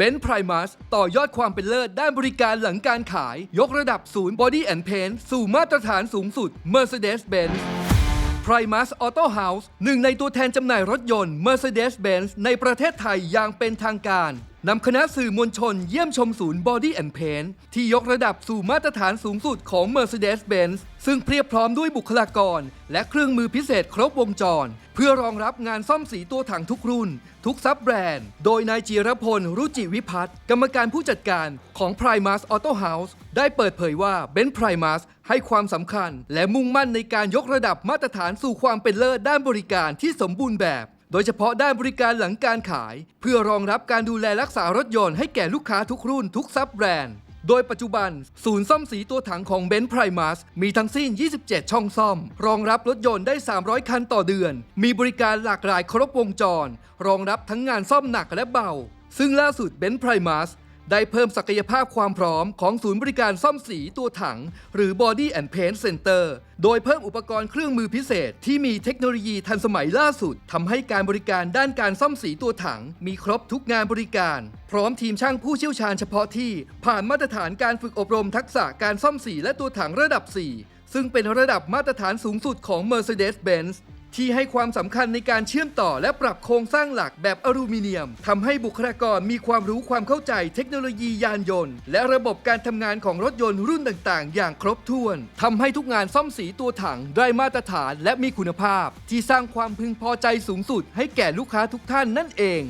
บนซ์ p r i m u สต่อยอดความเป็นเลิศด้านบริการหลังการขาย ยกระดับศูนย์ Body and Paint สู่มาตรฐานสูงสุด Mercedes-Benz Primus Auto House หนึ่งในตัวแทนจำหน่ายรถยนต์ Mercedes-Benz ในประเทศไทยอย่างเป็นทางการ นำคณะสื่อมวลชนเยี่ยมชมศูนย์ Body and Paint ที่ยกระดับสู่มาตรฐานสูงสุดของ Mercedes-Benz ซึ่งเพียบพร้อมด้วยบุคลากร และเครื่องมือพิเศษครบวงจร เพื่อรองรับงานซ่อมสีตัวถังทุกรุ่น ทุกซับแบรนด์ โดยนายจีรพล รุจิวิพัฒน์กรรมการผู้จัดการของ Primus Auto House ได้เปิดเผยว่าเบนซ์ Primus ให้ความสำคัญ และมุ่งมั่นในการยกระดับมาตรฐานสู่ความเป็นเลิศด้านบริการที่สมบูรณ์แบบ โดยเฉพาะด้านบริการหลังการขาย เพื่อรองรับการดูแลรักษารถยนต์ให้แก่ลูกค้าทุกรุ่นทุกซับแบรนด์ โดยปัจจุบัน ศูนย์ซ่อมสีตัวถังของเบนซ์ไพรมัสมีทั้งสิ้น 27 ช่องซ่อม รองรับรถยนต์ได้ 300 คันต่อเดือน มีบริการหลากหลายครบวงจร รองรับทั้งงานซ่อมหนักและเบา ซึ่งล่าสุดเบนซ์ไพรมัส ได้เพิ่มศักยภาพความพร้อมของศูนย์บริการซ่อมสีตัวถัง หรือ Body and Paint Center โดยเพิ่มอุปกรณ์เครื่องมือพิเศษ ที่มีเทคโนโลยีทันสมัยล่าสุดทำให้การบริการด้านการซ่อมสีตัวถัง มีครบทุกงานบริการ พร้อมทีมช่างผู้เชี่ยวชาญเฉพาะที่ ผ่านมาตรฐานการฝึกอบรมทักษะการซ่อมสีและตัวถังระดับ 4 ซึ่งเป็นระดับมาตรฐานสูงสุดของ Mercedes-Benz ที่ให้ความสำคัญในการเชื่อมต่อและปรับโครงสร้างหลักแบบอลูมิเนียมทำให้บุคลากรมีความรู้ความเข้าใจเทคโนโลยียานยนต์ และระบบการทำงานของรถยนต์รุ่นต่างๆ อย่างครบถ้วนทำให้ทุกงานซ่อมสีตัวถังได้มาตรฐานและมีคุณภาพ ที่สร้างความพึงพอใจสูงสุดให้แก่ลูกค้าทุกท่านนั่นเอง